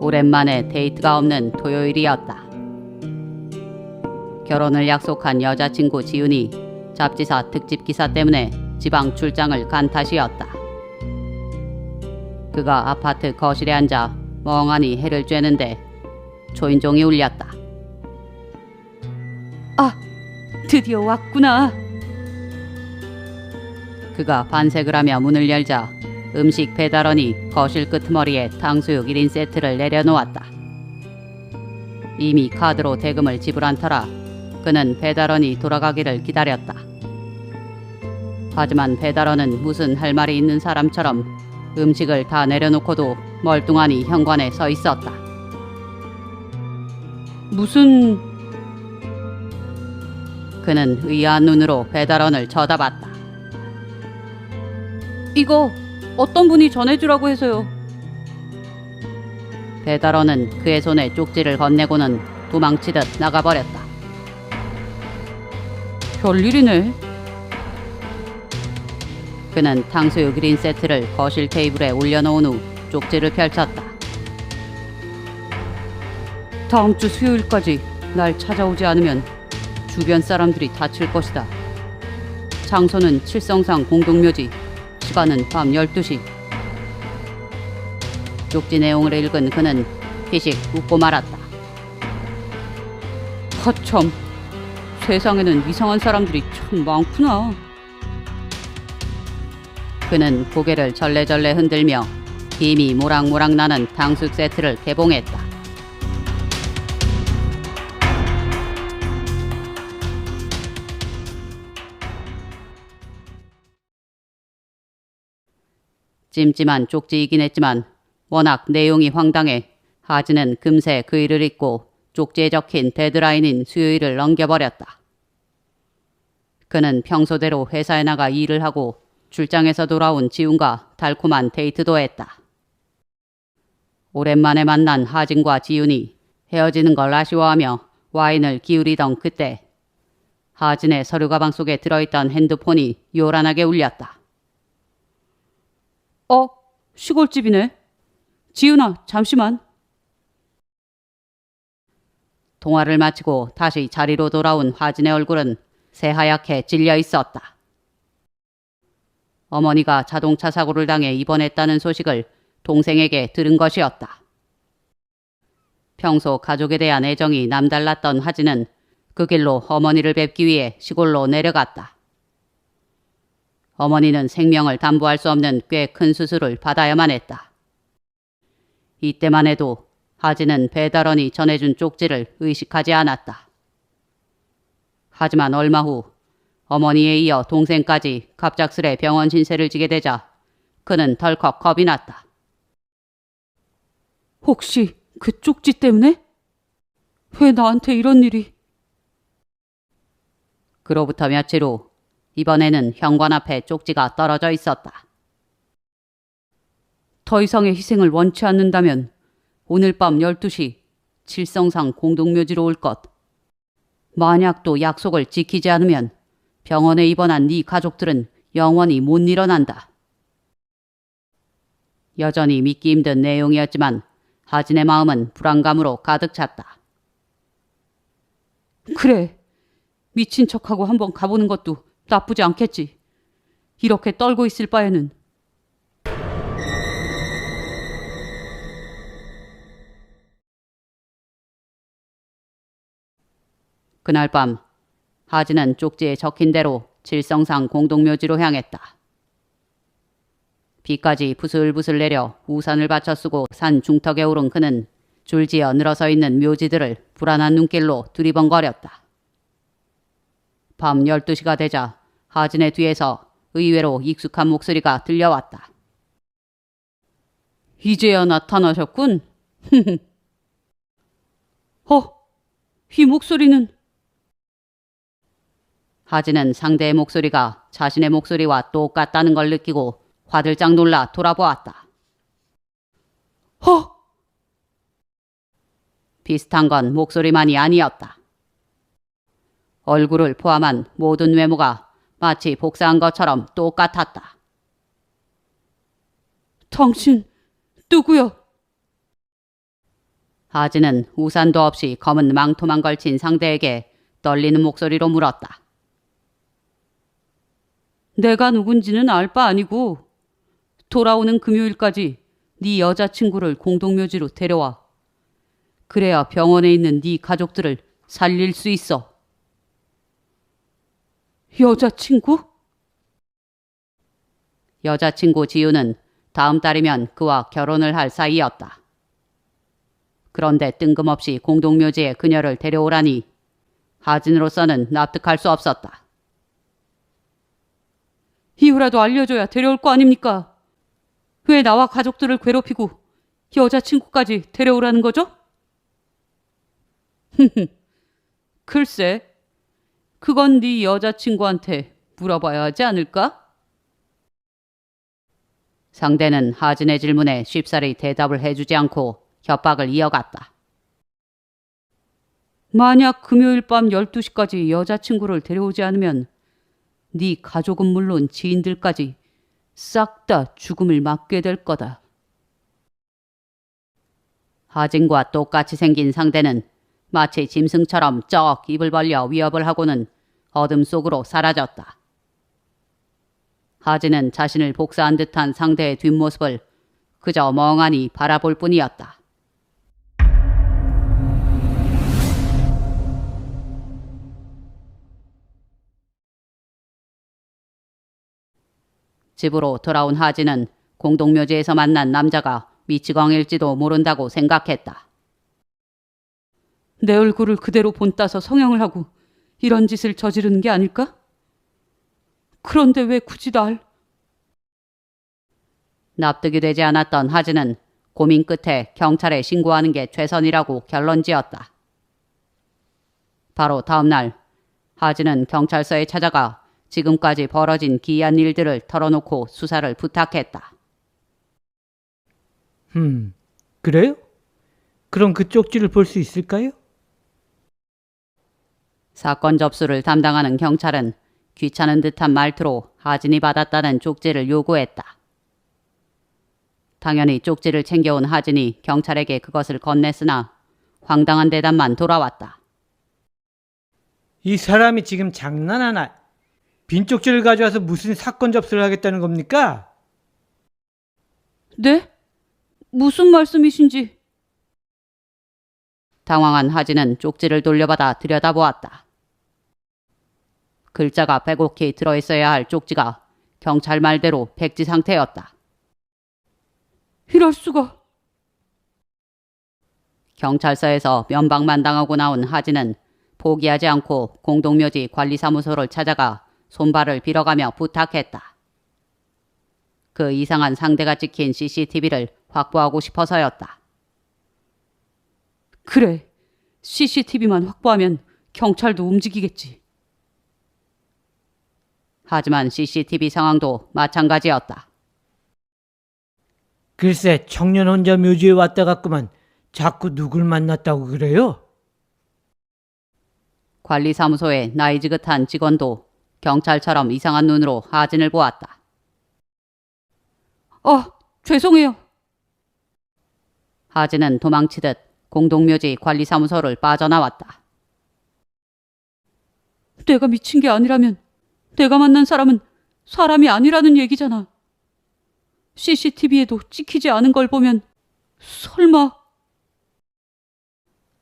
오랜만에 데이트가 없는 토요일이었다. 결혼을 약속한 여자친구 지훈이 잡지사 특집 기사 때문에 지방 출장을 간 탓이었다. 그가 아파트 거실에 앉아 멍하니 해를 쬐는데 초인종이 울렸다. 아, 드디어 왔구나. 그가 반색을 하며 문을 열자 음식 배달원이 거실 끄트머리에 탕수육 1인 세트를 내려놓았다. 이미 카드로 대금을 지불한 터라 그는 배달원이 돌아가기를 기다렸다. 하지만 배달원은 무슨 할 말이 있는 사람처럼 음식을 다 내려놓고도 멀뚱하니 현관에 서 있었다. 무슨... 그는 의아한 눈으로 배달원을 쳐다봤다. 이거 어떤 분이 전해주라고 해서요. 배달원은 그의 손에 쪽지를 건네고는 도망치듯 나가버렸다. 별일이네. 그는 탕수육 1인 세트를 거실 테이블에 올려놓은 후 쪽지를 펼쳤다. 다음 주 수요일까지 날 찾아오지 않으면 주변 사람들이 다칠 것이다. 장소는 칠성상 공동묘지, 시간은 밤 12시. 쪽지 내용을 읽은 그는 피식 웃고 말았다. 허참, 세상에는 이상한 사람들이 참 많구나. 그는 고개를 절레절레 흔들며 김이 모락모락 나는 탕수육 세트를 개봉했다. 찜찜한 쪽지이긴 했지만 워낙 내용이 황당해 하지는 금세 그 일을 잊고 쪽지에 적힌 데드라인인 수요일을 넘겨버렸다. 그는 평소대로 회사에 나가 일을 하고 출장에서 돌아온 지훈과 달콤한 데이트도 했다. 오랜만에 만난 하진과 지훈이 헤어지는 걸 아쉬워하며 와인을 기울이던 그때 하진의 서류 가방 속에 들어있던 핸드폰이 요란하게 울렸다. 어, 시골집이네. 지훈아, 잠시만. 통화를 마치고 다시 자리로 돌아온 화진의 얼굴은 새하얗게 질려 있었다. 어머니가 자동차 사고를 당해 입원했다는 소식을 동생에게 들은 것이었다. 평소 가족에 대한 애정이 남달랐던 하진은 그 길로 어머니를 뵙기 위해 시골로 내려갔다. 어머니는 생명을 담보할 수 없는 꽤 큰 수술을 받아야만 했다. 이때만 해도 하진은 배달원이 전해준 쪽지를 의식하지 않았다. 하지만 얼마 후 어머니에 이어 동생까지 갑작스레 병원 신세를 지게 되자 그는 덜컥 겁이 났다. 혹시 그 쪽지 때문에? 왜 나한테 이런 일이? 그로부터 며칠 후 이번에는 현관 앞에 쪽지가 떨어져 있었다. 더 이상의 희생을 원치 않는다면 오늘 밤 12시 칠성상 공동묘지로 올 것. 만약 또 약속을 지키지 않으면 병원에 입원한 네 가족들은 영원히 못 일어난다. 여전히 믿기 힘든 내용이었지만 하진의 마음은 불안감으로 가득 찼다. 그래. 미친 척하고 한번 가보는 것도 나쁘지 않겠지. 이렇게 떨고 있을 바에는. 그날 밤 하진은 쪽지에 적힌 대로 칠성상 공동묘지로 향했다. 비까지 부슬부슬 내려 우산을 받쳐 쓰고 산 중턱에 오른 그는 줄지어 늘어서 있는 묘지들을 불안한 눈길로 두리번거렸다. 밤 12시가 되자 하진의 뒤에서 의외로 익숙한 목소리가 들려왔다. 이제야 나타나셨군. 어, 이 목소리는 하진은 상대의 목소리가 자신의 목소리와 똑같다는 걸 느끼고 화들짝 놀라 돌아보았다. 허! 비슷한 건 목소리만이 아니었다. 얼굴을 포함한 모든 외모가 마치 복사한 것처럼 똑같았다. 당신 누구야? 하진은 우산도 없이 검은 망토만 걸친 상대에게 떨리는 목소리로 물었다. 내가 누군지는 알 바 아니고 돌아오는 금요일까지 네 여자친구를 공동묘지로 데려와. 그래야 병원에 있는 네 가족들을 살릴 수 있어. 여자친구? 여자친구 지우는 다음 달이면 그와 결혼을 할 사이였다. 그런데 뜬금없이 공동묘지에 그녀를 데려오라니 하진으로서는 납득할 수 없었다. 이유라도 알려줘야 데려올 거 아닙니까? 왜 나와 가족들을 괴롭히고 여자친구까지 데려오라는 거죠? 글쎄, 그건 네 여자친구한테 물어봐야 하지 않을까? 상대는 하진의 질문에 쉽사리 대답을 해주지 않고 협박을 이어갔다. 만약 금요일 밤 12시까지 여자친구를 데려오지 않으면 네 가족은 물론 지인들까지 싹 다 죽음을 맞게 될 거다. 하진과 똑같이 생긴 상대는 마치 짐승처럼 쩍 입을 벌려 위협을 하고는 어둠 속으로 사라졌다. 하진은 자신을 복사한 듯한 상대의 뒷모습을 그저 멍하니 바라볼 뿐이었다. 집으로 돌아온 하진은 공동묘지에서 만난 남자가 미치광일지도 모른다고 생각했다. 내 얼굴을 그대로 본따서 성형을 하고 이런 짓을 저지르는 게 아닐까? 그런데 왜 굳이 날? 납득이 되지 않았던 하진은 고민 끝에 경찰에 신고하는 게 최선이라고 결론 지었다. 바로 다음 날 하진은 경찰서에 찾아가 지금까지 벌어진 기이한 일들을 털어놓고 수사를 부탁했다. 음, 그래요? 그럼 그 쪽지를 볼 수 있을까요? 사건 접수를 담당하는 경찰은 귀찮은 듯한 말투로 하진이 받았다는 쪽지를 요구했다. 당연히 쪽지를 챙겨온 하진이 경찰에게 그것을 건넸으나 황당한 대답만 돌아왔다. 이 사람이 지금 장난하나? 빈 쪽지를 가져와서 무슨 사건 접수를 하겠다는 겁니까? 네? 무슨 말씀이신지? 당황한 하진은 쪽지를 돌려받아 들여다보았다. 글자가 빼곡히 들어있어야 할 쪽지가 경찰 말대로 백지 상태였다. 이럴 수가. 경찰서에서 면박만 당하고 나온 하진은 포기하지 않고 공동묘지 관리사무소를 찾아가 손발을 빌어가며 부탁했다. 그 이상한 상대가 찍힌 CCTV를 확보하고 싶어서였다. 그래, CCTV만 확보하면 경찰도 움직이겠지. 하지만 CCTV 상황도 마찬가지였다. 글쎄, 청년 혼자 묘지에 왔다 갔구만. 자꾸 누굴 만났다고 그래요? 관리사무소의 나이 지긋한 직원도 경찰처럼 이상한 눈으로 하진을 보았다. 어, 죄송해요. 하진은 도망치듯 공동묘지 관리사무소를 빠져나왔다. 내가 미친 게 아니라면 내가 만난 사람은 사람이 아니라는 얘기잖아. CCTV에도 찍히지 않은 걸 보면 설마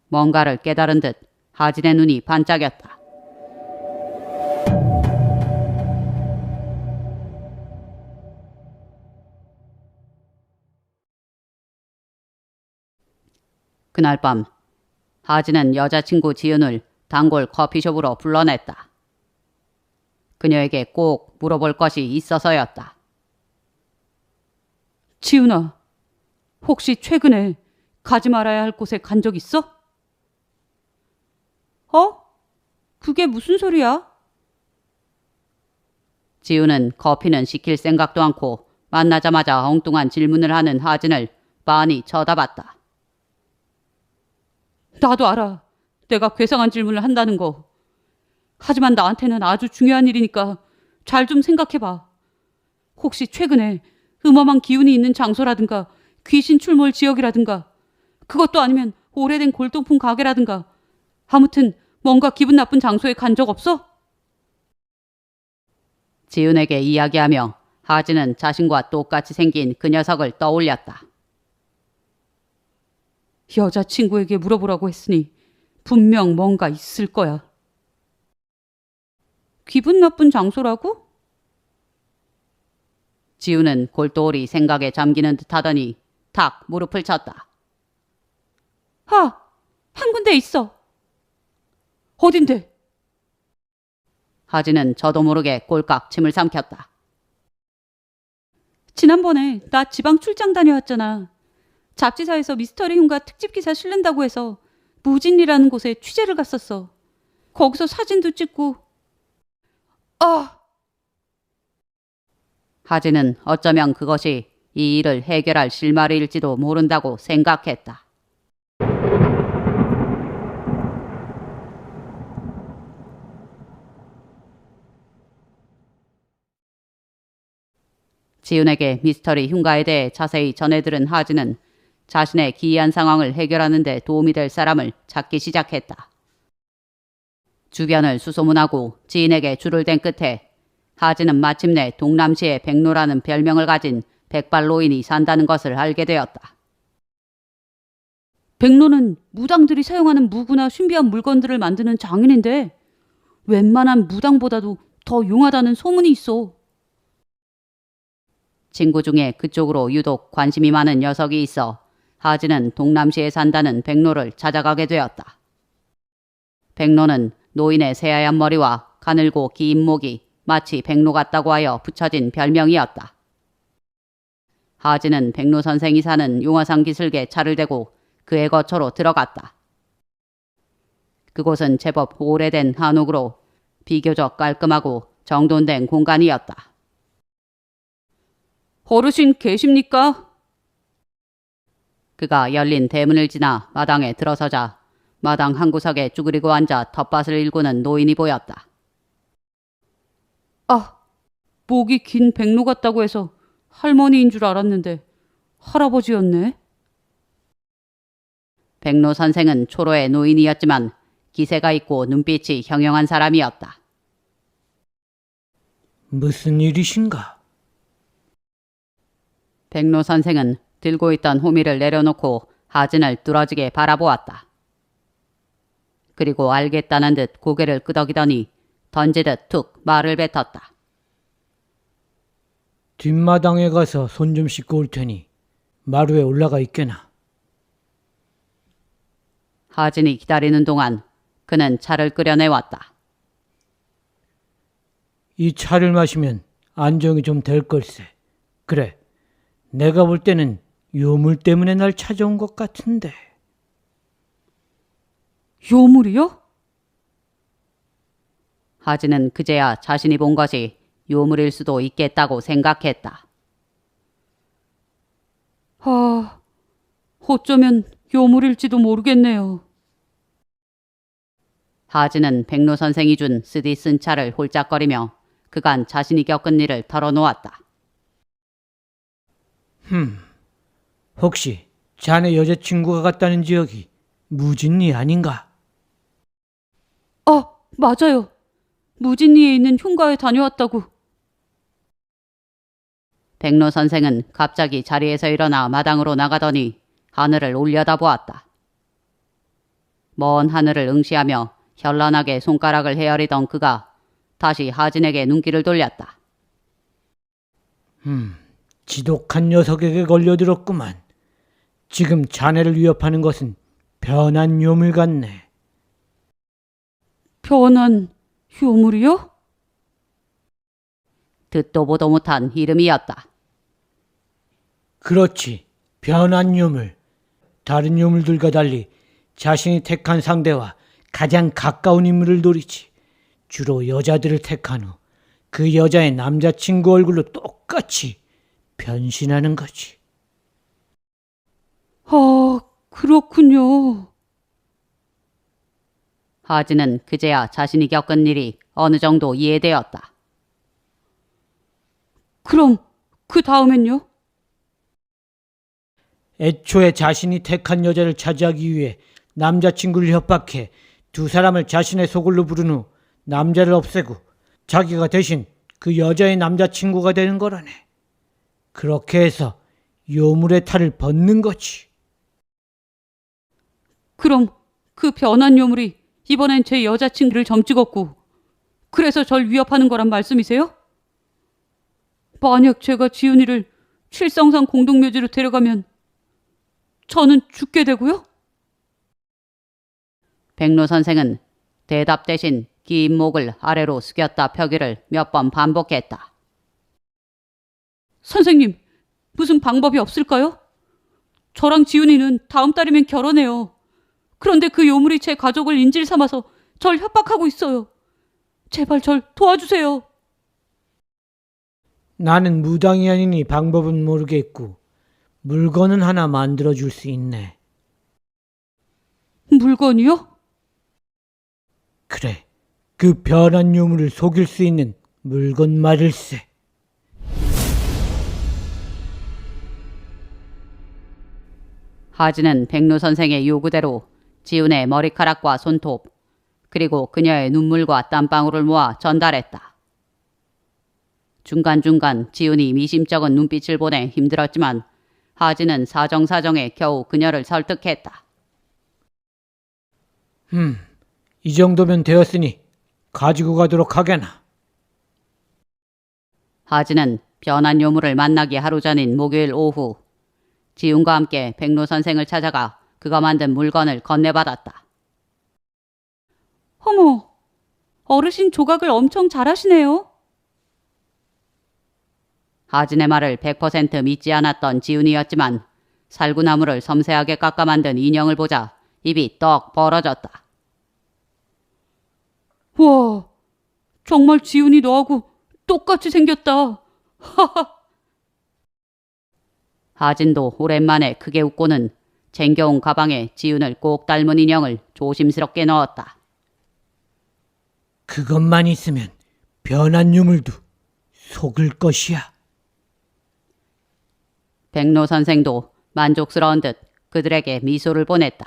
뭔가를 깨달은 듯 하진의 눈이 반짝였다. 그날 밤 하진은 여자친구 지은을 단골 커피숍으로 불러냈다. 그녀에게 꼭 물어볼 것이 있어서였다. 지은아, 혹시 최근에 가지 말아야 할 곳에 간 적 있어? 어? 그게 무슨 소리야? 지우는 커피는 시킬 생각도 않고 만나자마자 엉뚱한 질문을 하는 하진을 빤히 쳐다봤다. 나도 알아. 내가 괴상한 질문을 한다는 거. 하지만 나한테는 아주 중요한 일이니까 잘 좀 생각해봐. 혹시 최근에 음험한 기운이 있는 장소라든가 귀신 출몰 지역이라든가 그것도 아니면 오래된 골동품 가게라든가 아무튼 뭔가 기분 나쁜 장소에 간 적 없어? 지은에게 이야기하며 하진은 자신과 똑같이 생긴 그 녀석을 떠올렸다. 여자친구에게 물어보라고 했으니 분명 뭔가 있을 거야. 기분 나쁜 장소라고? 지우는 골똘히 생각에 잠기는 듯 하더니 탁 무릎을 쳤다. 하! 한 군데 있어! 어딘데? 하진은 저도 모르게 꼴깍 침을 삼켰다. 지난번에 나 지방 출장 다녀왔잖아. 잡지사에서 미스터리 흉가 특집 기사 실른다고 해서 무진리라는 곳에 취재를 갔었어. 거기서 사진도 찍고. 아! 하진은 어쩌면 그것이 이 일을 해결할 실마리일지도 모른다고 생각했다. 지훈에게 미스터리 흉가에 대해 자세히 전해들은 하진은 자신의 기이한 상황을 해결하는 데 도움이 될 사람을 찾기 시작했다. 주변을 수소문하고 지인에게 줄을 댄 끝에 하진은 마침내 동남시의 백로라는 별명을 가진 백발 노인이 산다는 것을 알게 되었다. 백로는 무당들이 사용하는 무구나 신비한 물건들을 만드는 장인인데 웬만한 무당보다도 더 용하다는 소문이 있어. 친구 중에 그쪽으로 유독 관심이 많은 녀석이 있어 하진은 동남시에 산다는 백로를 찾아가게 되었다. 백로는 노인의 새하얀 머리와 가늘고 긴 목이 마치 백로 같다고 하여 붙여진 별명이었다. 하진은 백로 선생이 사는 용화산 기슭에 차를 대고 그의 거처로 들어갔다. 그곳은 제법 오래된 한옥으로 비교적 깔끔하고 정돈된 공간이었다. 어르신 계십니까? 그가 열린 대문을 지나 마당에 들어서자 마당 한 구석에 쭈그리고 앉아 텃밭을 일구는 노인이 보였다. 아, 목이 긴 백로 같다고 해서 할머니인 줄 알았는데 할아버지였네. 백로 선생은 초로의 노인이었지만 기세가 있고 눈빛이 형형한 사람이었다. 무슨 일이신가? 백로 선생은 들고 있던 호미를 내려놓고 하진을 뚫어지게 바라보았다. 그리고 알겠다는 듯 고개를 끄덕이더니 던지듯 툭 말을 뱉었다. 뒷마당에 가서 손 좀 씻고 올 테니 마루에 올라가 있게나. 하진이 기다리는 동안 그는 차를 끓여내왔다. 이 차를 마시면 안정이 좀 될 걸세. 그래, 내가 볼 때는 요물 때문에 날 찾아온 것 같은데. 요물이요? 하진은 그제야 자신이 본 것이 요물일 수도 있겠다고 생각했다. 아, 어쩌면 요물일지도 모르겠네요. 하진은 백로 선생이 준 쓰디 쓴 차를 홀짝거리며 그간 자신이 겪은 일을 털어놓았다. 혹시 자네 여자친구가 갔다는 지역이 무진리 아닌가? 아, 맞아요. 무진리에 있는 흉가에 다녀왔다고. 백로 선생은 갑자기 자리에서 일어나 마당으로 나가더니 하늘을 올려다보았다. 먼 하늘을 응시하며 현란하게 손가락을 헤아리던 그가 다시 하진에게 눈길을 돌렸다. 지독한 녀석에게 걸려들었구만. 지금 자네를 위협하는 것은 변한 요물 같네. 변한 요물이요? 듣도 보도 못한 이름이었다. 그렇지. 변한 요물. 다른 요물들과 달리 자신이 택한 상대와 가장 가까운 인물을 노리지. 주로 여자들을 택한 후 그 여자의 남자친구 얼굴로 똑같이 변신하는 거지. 아, 그렇군요. 하진은 그제야 자신이 겪은 일이 어느 정도 이해되었다. 그럼 그 다음엔요? 애초에 자신이 택한 여자를 차지하기 위해 남자친구를 협박해 두 사람을 자신의 소굴로 부른 후 남자를 없애고 자기가 대신 그 여자의 남자친구가 되는 거라네. 그렇게 해서 요물의 탈을 벗는 거지. 그럼 그 변한 요물이 이번엔 제 여자친구를 점 찍었고 그래서 절 위협하는 거란 말씀이세요? 만약 제가 지훈이를 칠성산 공동묘지로 데려가면 저는 죽게 되고요? 백로 선생은 대답 대신 긴 목을 아래로 숙였다 펴기를 몇 번 반복했다. 선생님, 무슨 방법이 없을까요? 저랑 지훈이는 다음 달이면 결혼해요. 그런데 그 요물이 제 가족을 인질 삼아서 절 협박하고 있어요. 제발 절 도와주세요. 나는 무당이 아니니 방법은 모르겠고 물건은 하나 만들어 줄 수 있네. 물건이요? 그래, 그 변한 요물을 속일 수 있는 물건 말일세. 하진은 백로 선생의 요구대로 지훈의 머리카락과 손톱, 그리고 그녀의 눈물과 땀방울을 모아 전달했다. 중간중간 지훈이 미심쩍은 눈빛을 보내 힘들었지만 하진은 사정사정에 겨우 그녀를 설득했다. 음, 이 정도면 되었으니 가지고 가도록 하게나. 하진은 변한 요물을 만나기 하루 전인 목요일 오후 지훈과 함께 백로 선생을 찾아가 그가 만든 물건을 건네받았다. 어머, 어르신 조각을 엄청 잘하시네요. 하진의 말을 100% 믿지 않았던 지훈이었지만 살구나무를 섬세하게 깎아 만든 인형을 보자 입이 떡 벌어졌다. 와, 정말 지훈이 너하고 똑같이 생겼다. 하진도 오랜만에 크게 웃고는 쟁겨온 가방에 지훈을 꼭 닮은 인형을 조심스럽게 넣었다. 그것만 있으면 변한 유물도 속을 것이야. 백로 선생도 만족스러운 듯 그들에게 미소를 보냈다.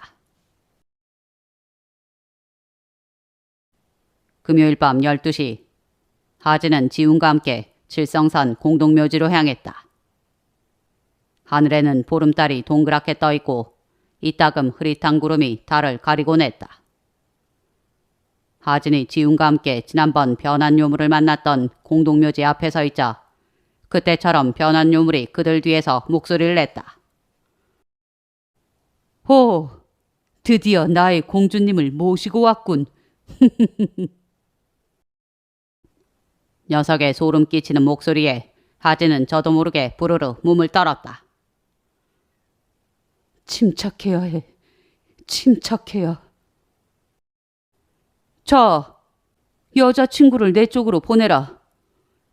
금요일 밤 12시 하진은 지훈과 함께 칠성산 공동묘지로 향했다. 하늘에는 보름달이 동그랗게 떠 있고 이따금 흐릿한 구름이 달을 가리곤 했다. 하진이 지훈과 함께 지난번 변한 요물을 만났던 공동묘지 앞에 서 있자 그때처럼 변한 요물이 그들 뒤에서 목소리를 냈다. 호, 드디어 나의 공주님을 모시고 왔군. 녀석의 소름 끼치는 목소리에 하진은 저도 모르게 부르르 몸을 떨었다. 침착해야 해. 침착해야. 자, 여자친구를 내 쪽으로 보내라.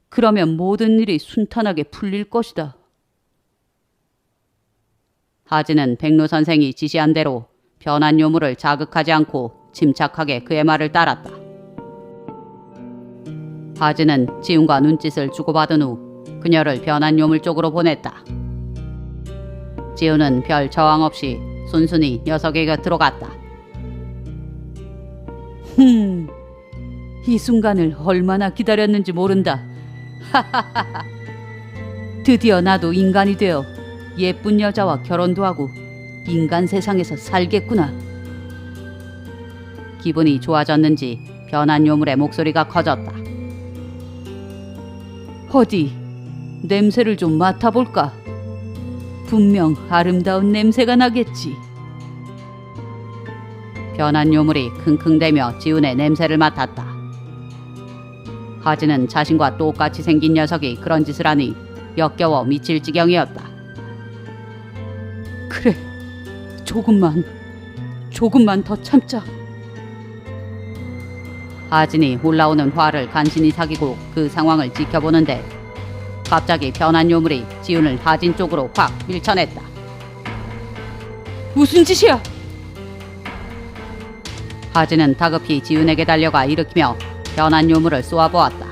그러면 모든 일이 순탄하게 풀릴 것이다. 하진은 백로 선생이 지시한 대로 변한 요물을 자극하지 않고 침착하게 그의 말을 따랐다. 하진은 지훈과 눈짓을 주고받은 후 그녀를 변한 요물 쪽으로 보냈다. 지훈은 별 저항 없이 순순히 녀석의 곁으로 갔다. 흠, 이 순간을 얼마나 기다렸는지 모른다. 드디어 나도 인간이 되어 예쁜 여자와 결혼도 하고 인간 세상에서 살겠구나. 기분이 좋아졌는지 변한 요물의 목소리가 커졌다. 어디 냄새를 좀 맡아볼까? 분명 아름다운 냄새가 나겠지. 변한 요물이 킁킁대며 지훈의 냄새를 맡았다. 하진은 자신과 똑같이 생긴 녀석이 그런 짓을 하니 역겨워 미칠 지경이었다. 그래, 조금만, 조금만 더 참자. 하진이 올라오는 화를 간신히 사귀고 그 상황을 지켜보는데 갑자기 변한 요물이 지훈을 하진 쪽으로 확 밀쳐냈다. 무슨 짓이야? 하진은 다급히 지훈에게 달려가 일으키며 변한 요물을 쏘아보았다.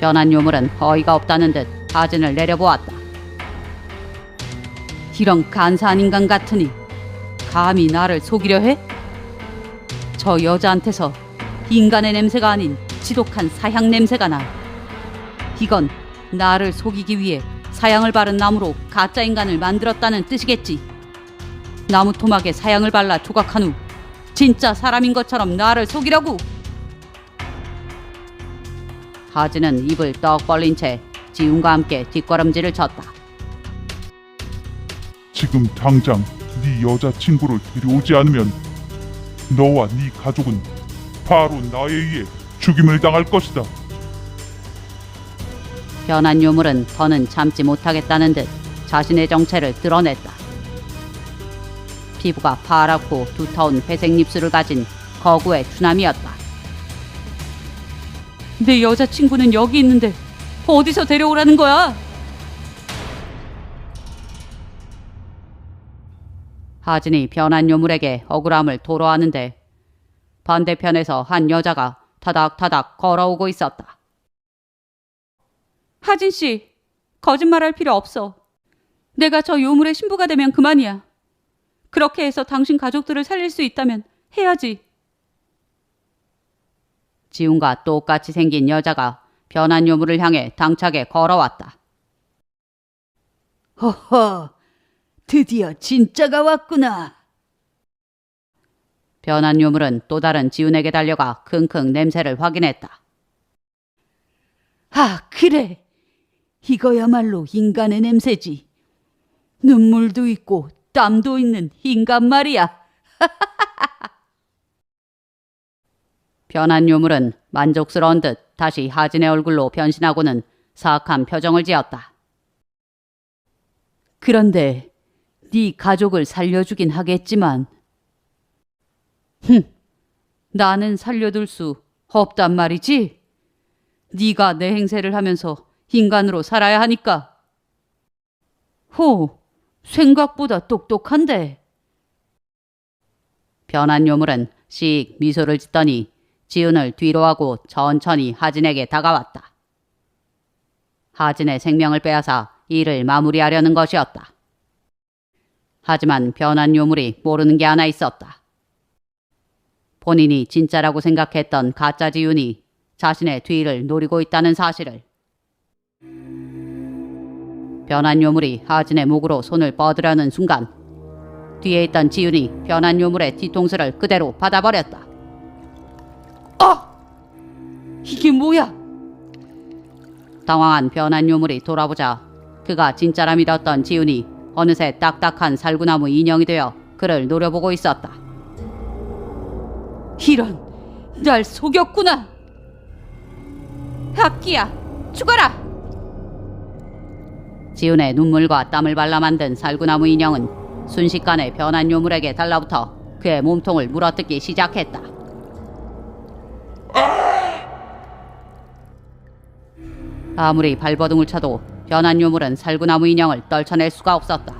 변한 요물은 어이가 없다는 듯 하진을 내려보았다. 이런 간사한 인간 같으니 감히 나를 속이려 해? 저 여자한테서 인간의 냄새가 아닌 지독한 사향 냄새가 나. 이건 나를 속이기 위해 사향을 바른 나무로 가짜 인간을 만들었다는 뜻이겠지. 나무 토막에 사향을 발라 조각한 후 진짜 사람인 것처럼 나를 속이려고. 하지는 입을 떡 벌린 채 지훈과 함께 뒷걸음질을 쳤다. 지금 당장 네 여자친구를 데려오지 않으면 너와 네 가족은 바로 나에 의해 죽임을 당할 것이다. 변한 유물은 더는 참지 못하겠다는 듯 자신의 정체를 드러냈다. 피부가 파랗고 두터운 회색 입술을 가진 거구의 추남이었다. 내 여자친구는 여기 있는데 어디서 데려오라는 거야? 하진이 변한 유물에게 억울함을 토로하는데 반대편에서 한 여자가 타닥타닥 걸어오고 있었다. 하진 씨, 거짓말할 필요 없어. 내가 저 요물의 신부가 되면 그만이야. 그렇게 해서 당신 가족들을 살릴 수 있다면 해야지. 지훈과 똑같이 생긴 여자가 변한 요물을 향해 당차게 걸어왔다. 허허, 드디어 진짜가 왔구나. 변한 요물은 또 다른 지훈에게 달려가 킁킁 냄새를 확인했다. 아, 그래. 이거야말로 인간의 냄새지. 눈물도 있고 땀도 있는 인간 말이야. 변한 요물은 만족스러운 듯 다시 하진의 얼굴로 변신하고는 사악한 표정을 지었다. 그런데 네 가족을 살려주긴 하겠지만 흠, 나는 살려둘 수 없단 말이지. 네가 내 행세를 하면서 인간으로 살아야 하니까. 호, 생각보다 똑똑한데. 변한 요물은 씩 미소를 짓더니 지훈을 뒤로 하고 천천히 하진에게 다가왔다. 하진의 생명을 빼앗아 일을 마무리하려는 것이었다. 하지만 변한 요물이 모르는 게 하나 있었다. 본인이 진짜라고 생각했던 가짜 지훈이 자신의 뒤를 노리고 있다는 사실을. 변한 요물이 하진의 목으로 손을 뻗으려는 순간 뒤에 있던 지훈이 변한 요물의 뒤통수를 그대로 받아버렸다. 어! 이게 뭐야? 당황한 변한 요물이 돌아보자 그가 진짜라 믿었던 지훈이 어느새 딱딱한 살구나무 인형이 되어 그를 노려보고 있었다. 이런 날 속였구나. 악기야, 죽어라! 지훈의 눈물과 땀을 발라 만든 살구나무 인형은 순식간에 변한 요물에게 달라붙어 그의 몸통을 물어뜯기 시작했다. 아무리 발버둥을 쳐도 변한 요물은 살구나무 인형을 떨쳐낼 수가 없었다.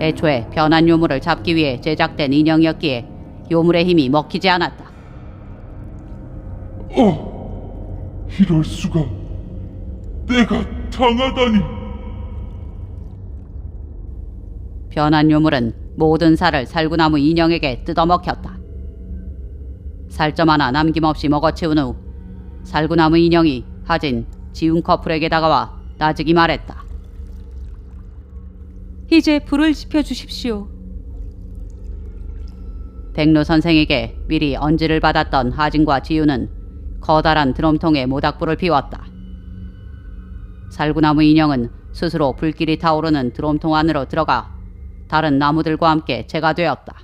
애초에 변한 요물을 잡기 위해 제작된 인형이었기에 요물의 힘이 먹히지 않았다. 어, 이럴 수가. 내가 당하다니. 변한 요물은 모든 살을 살구나무 인형에게 뜯어먹혔다. 살점 하나 남김없이 먹어치운 후 살구나무 인형이 하진 지훈 커플에게 다가와 나직이 말했다. 이제 불을 지펴 주십시오. 백로 선생에게 미리 언지를 받았던 하진과 지훈은 커다란 드럼통에 모닥불을 피웠다. 살구나무 인형은 스스로 불길이 타오르는 드럼통 안으로 들어가 다른 나무들과 함께 재가 되었다.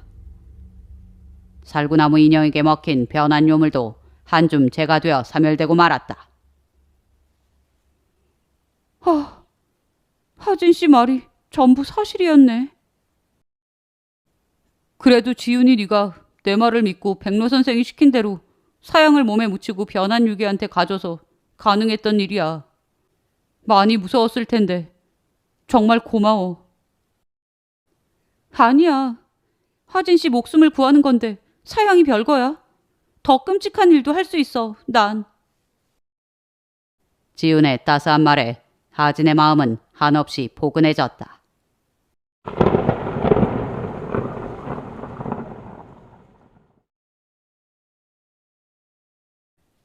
살구나무 인형에게 먹힌 변한 요물도 한줌 재가 되어 사멸되고 말았다. 아, 하진 씨 말이 전부 사실이었네. 그래도 지훈이 네가 내 말을 믿고 백로 선생이 시킨 대로 사양을 몸에 묻히고 변한 유기한테 가져서 가능했던 일이야. 많이 무서웠을 텐데 정말 고마워. 아니야. 하진 씨 목숨을 구하는 건데 사양이 별거야. 더 끔찍한 일도 할 수 있어. 난. 지훈의 따스한 말에 하진의 마음은 한없이 포근해졌다.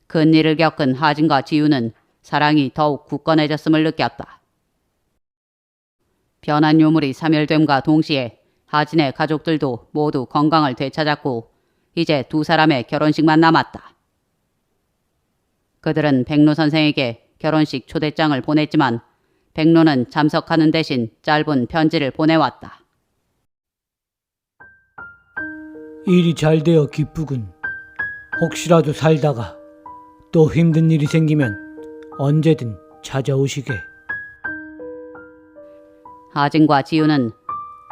큰 일을 겪은 하진과 지우는 사랑이 더욱 굳건해졌음을 느꼈다. 변한 요물이 사멸됨과 동시에 하진의 가족들도 모두 건강을 되찾았고 이제 두 사람의 결혼식만 남았다. 그들은 백로 선생에게 결혼식 초대장을 보냈지만 백로는 참석하는 대신 짧은 편지를 보내왔다. 일이 잘 되어 기쁘군. 혹시라도 살다가 또 힘든 일이 생기면 언제든 찾아오시게. 하진과 지우는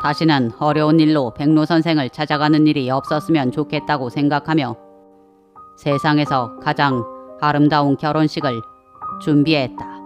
다시는 어려운 일로 백로 선생을 찾아가는 일이 없었으면 좋겠다고 생각하며 세상에서 가장 아름다운 결혼식을 준비했다.